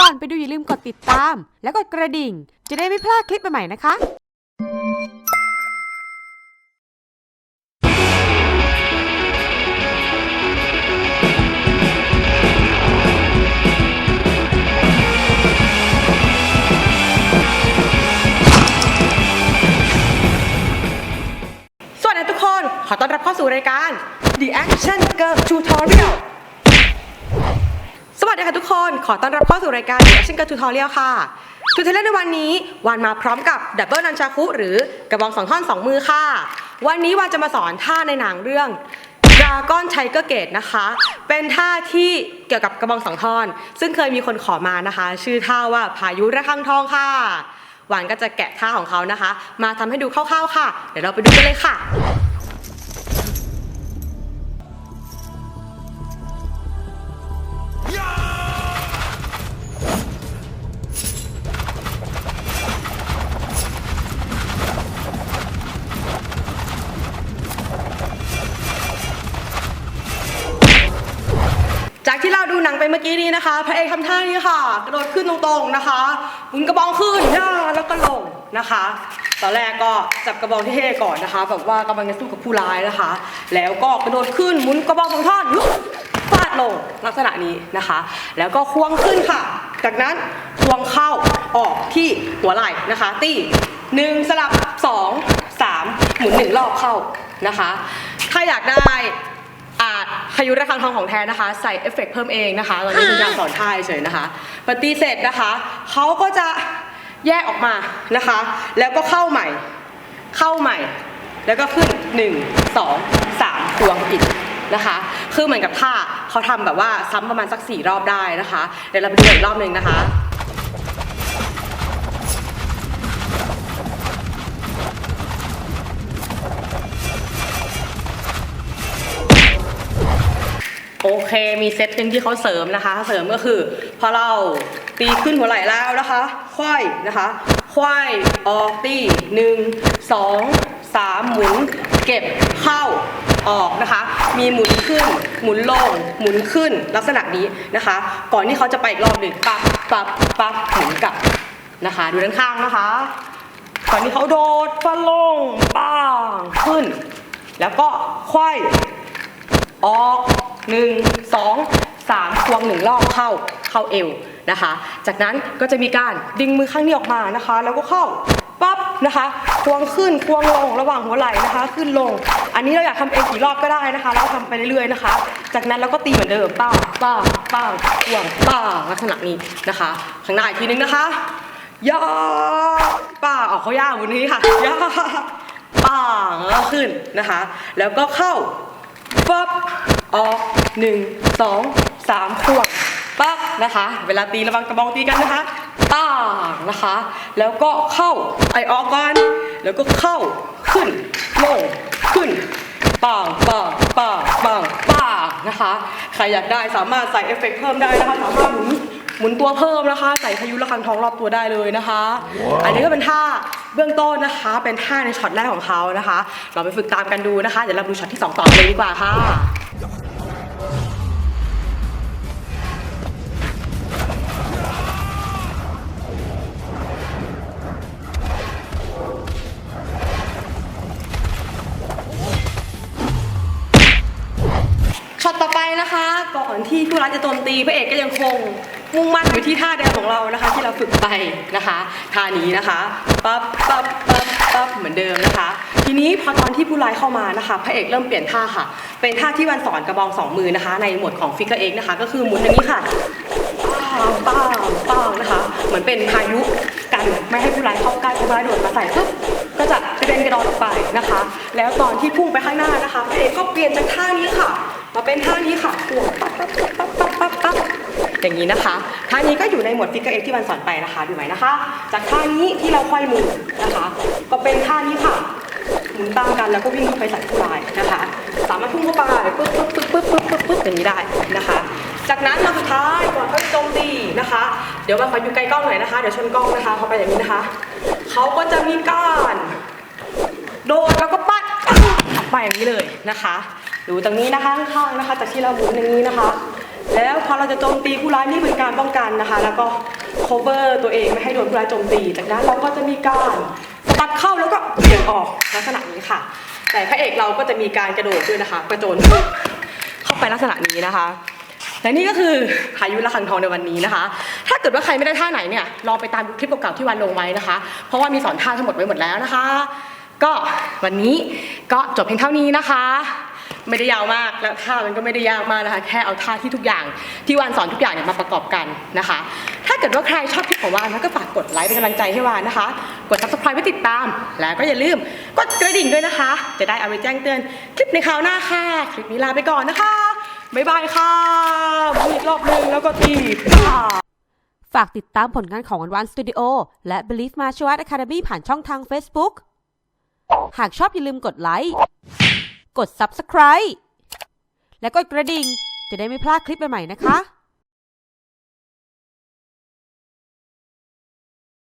ก่อนไปดูอย่าลืมกดติดตาม และกดกระดิ่ง จะได้ไม่พลาดคลิปใหม่ๆนะคะสวัสดีทุกคนขอต้อนรับเข้าสู่รายการ The Action Girl Tutorial วัสดีค่ะทุกคน ขอต้อนรับเข้าสู่รายการ Action Girl Tutorial ค่ะทูเทเลในวันนี้วันมาพร้อมกับดับเบิลนันชาคุหรือกระบองสองท่อนสองมือค่ะ วันนี้วันจะมาสอนท่าในหนังเรื่อง Dragon Tiger Gate นะคะ เป็นท่าที่เกี่ยวกับกระบองสองท่อน ซึ่งเคยมีคนขอมานะคะ ชื่อท่าว่าพายุระฆังทองค่ะหวานก็จะแกะท่าของเขานะคะ มาทำให้ดูคร่าวๆค่ะ เดี๋ยวเราไปดูกันเลยค่ะ เมื่อกี้นี้นะคะ พระเอกทำท่านี้ค่ะ กระโดดขึ้นตรงๆนะคะหมุนกระบองขึ้นย่าแล้วก็ลงนะคะ ตอนแรกก็จับกระบองที่เท่ก่อนนะคะแบบว่ากำลังจะสู้กับผู้ร้ายนะคะ แล้วก็กระโดดขึ้นหมุนกระบองสองท่อนลุกฟาดลงลักษณะนี้นะคะ แล้วก็ควงขึ้นค่ะ จากนั้นควงเข้าออกที่หัวไหล่นะคะ ตีหนึ่งสลับสองสามหมุนหนึ่งรอบเข้านะคะ ถ้าอยากได้าจพายุระฆังทองของแท้นะคะ ใส่เอฟเฟกต์เพิ่มเองนะคะตอนนี้คุณยาสอนท่าเฉยนะคะปฏิเสร็จนะคะเขาก็จะแยกออกมานะคะ แล้วก็เข้าใหม่ เข้าใหม่ แล้วก็ขึ้น 1 2 3ควงอีกนะคะ คือเหมือนกับท่าเขาทำแบบว่าซ้ำประมาณสัก 4 รอบได้นะคะ เดี๋ยวเราไปดูอีกรอบหนึ่งนะคะ เคมีเซตหนึ่งที่เขาเสริมนะคะ เสริมก็คือ พอเราตีขึ้นหัวไหล่แล้วนะคะควายนะคะควายออกตีหนึ่งสองสามหมุน เก็บเข้าออกนะคะ มีหมุนขึ้น หมุนลง หมุนขึ้นลักษณะนี้นะคะ ก่อนที่เขาจะไปอีกรอบหนึ่งปั๊บปั๊บปั๊บหมุนกลับนะคะ ดูด้านข้างนะคะก่อนที่เขาโดดฟันลงป้างขึ้น แล้วก็ควายออก หนึ่งสองสามควงหนึ่งรอบเข้าเข้าเอวนะคะ จากนั้นก็จะมีการดึงมือข้างนี้ออกมานะคะ แล้วก็เข้าปั๊บนะคะควงขึ้นควงลงระหว่างหัวไหล่นะคะ ขึ้นลง อันนี้เราอยากทำเองกี่รอบก็ได้นะคะ เราทำไปเรื่อยๆนะคะ จากนั้นเราก็ตีเหมือนเดิมป้าป้าป้าควงป้าลักษณะนี้นะคะข้างหน้าอีกทีนึงนะคะย่าป้าออกเขาย่าบนนี้ค่ะย่าป้าแล้วขึ้นนะคะ แล้วก็เข้าปั๊บออก หนึ่งสองสามขวบปั๊บนะคะ เวลาตีระวังกระบองตีกันนะคะป้างนะคะ แล้วก็เข้าไอออกก่อนแล้วก็เข้าขึ้นลงขึ้นปังปังปังปังปังนะคะ ใครอยากได้สามารถใส่เอฟเฟกต์เพิ่มได้นะคะสามารถหมุนหมุนตัวเพิ่มนะคะ ใส่พายุระฆังทองรอบตัวได้เลยนะคะ อันนี้ก็เป็นท่าเบื้องต้นนะคะ เป็นท่าในช็อตแรกของเขานะคะ เราไปฝึกตามกันดูนะคะ เดี๋ยวเราดูช็อตที่สองต่อเลยดีกว่าค่ะ ก่อนที่ผู้ร้ายจะโจมตีพระเอกก็ยังคงมุ่งมั่นอยู่ที่ท่าเดิมของเรานะคะ ที่เราฝึกไปนะคะท่านี้นะคะปั๊บปั๊บปั๊บปั๊บเหมือนเดิมนะคะ ทีนี้พอตอนที่ผู้ร้ายเข้ามานะคะ พระเอกเริ่มเปลี่ยนท่าค่ะ เป็นท่าที่วันสอนกระบองสองมือนะคะ ในหมวดของฟิกเกอร์เอ็กนะคะ ก็คือหมุนอย่างนี้ค่ะป้าป้าป้านะคะ เหมือนเป็นพายุกันไม่ให้ผู้ร้ายเข้าใกล้ผู้ร้ายโดดมาใส่ปุ๊บก็จะกระเด็นกระดอนออกไปนะคะ แล้วตอนที่พุ่งไปข้างหน้านะคะพระเอกก็เปลี่ยนจากท่านี้ค่ะ มาเป็นท่านี้ค่ะควงปั๊บปั๊บปั๊บปั๊บปั๊บปั๊บอย่างนี้นะคะ ท่านี้ก็อยู่ในหมวดฟิกเกอร์เอ็กที่มันสอนไปนะคะ ดูไหมนะคะ จากท่านี้ที่เราควายมือนะคะ ก็เป็นท่านี้ค่ะ หมุนตามกันแล้วก็วิ่งเข้าไปใส่ผู้ร้ายนะคะ สามารถพุ่งเข้าไปปึ๊บปึ๊บปึ๊บปึ๊บปึ๊บปึ๊บปึ๊บอย่างนี้ได้นะคะ จากนั้นมาสุดท้ายก่อนเขาจะโจมตีนะคะ เดี๋ยวมาขออยู่ไกลกล้องหน่อยนะคะ เดี๋ยวชนกล้องนะคะ เขาไปอย่างนี้นะคะ เขาก็จะมีการ โดดแล้วก็ปัด ไปอย่างนี้เลยนะคะดูตรงนี้นะคะข้างๆนะคะจากที่เราหมุนอย่างนี้นะคะ แล้วพอเราจะโจมตีผู้ร้ายนี่เป็นการป้องกันนะคะ แล้วก็ cover ตัวเองไม่ให้โดนผู้ร้ายโจมตี จากนั้นเราก็จะมีการสะบัดเข้าแล้วก็เบี่ยงออกลักษณะนี้ค่ะ แต่พระเอกเราก็จะมีการกระโดดด้วยนะคะกระโจนเข้าไปลักษณะนี้นะคะและนี่ก็คือพายุระฆังทองในวันนี้นะคะ ถ้าเกิดว่าใครไม่ได้ท่าไหนเนี่ยลองไปตามคลิปเก่าๆที่วันลงไว้นะคะ เพราะว่ามีสอนท่าทั้งหมดไว้หมดแล้วนะคะ ก็วันนี้ก็จบเพียงเท่านี้นะคะ ไม่ได้ยาวมากแล้วท่ามันก็ไม่ได้ยากมากนะคะ แค่เอาท่าที่ทุกอย่างที่วานสอนทุกอย่างเนี่ยมาประกอบกันนะคะ ถ้าเกิดว่าใครชอบคลิปของวานนะก็ฝากกดไลค์เป็นกำลังใจให้วานนะคะ กด subscribe ไว้ติดตาม แล้วก็อย่าลืมกดกระดิ่งด้วยนะคะ จะได้เอาไปแจ้งเตือนคลิปในคราวหน้าค่ะคลิปนี้ลาไปก่อนนะคะบ๊ายบายค่ะพูดอีกรอบหนึงแล้วก็ตีค่ะฝากติดตามผลงานของวันวันสตูดิโอและ Believe Martial Art Academy ผ่านช่องทาง Facebook หากชอบอย่าลืมกดไลค์ กด Subscribe และกดกระดิ่ง จะได้ไม่พลาดคลิปใหม่ๆนะคะ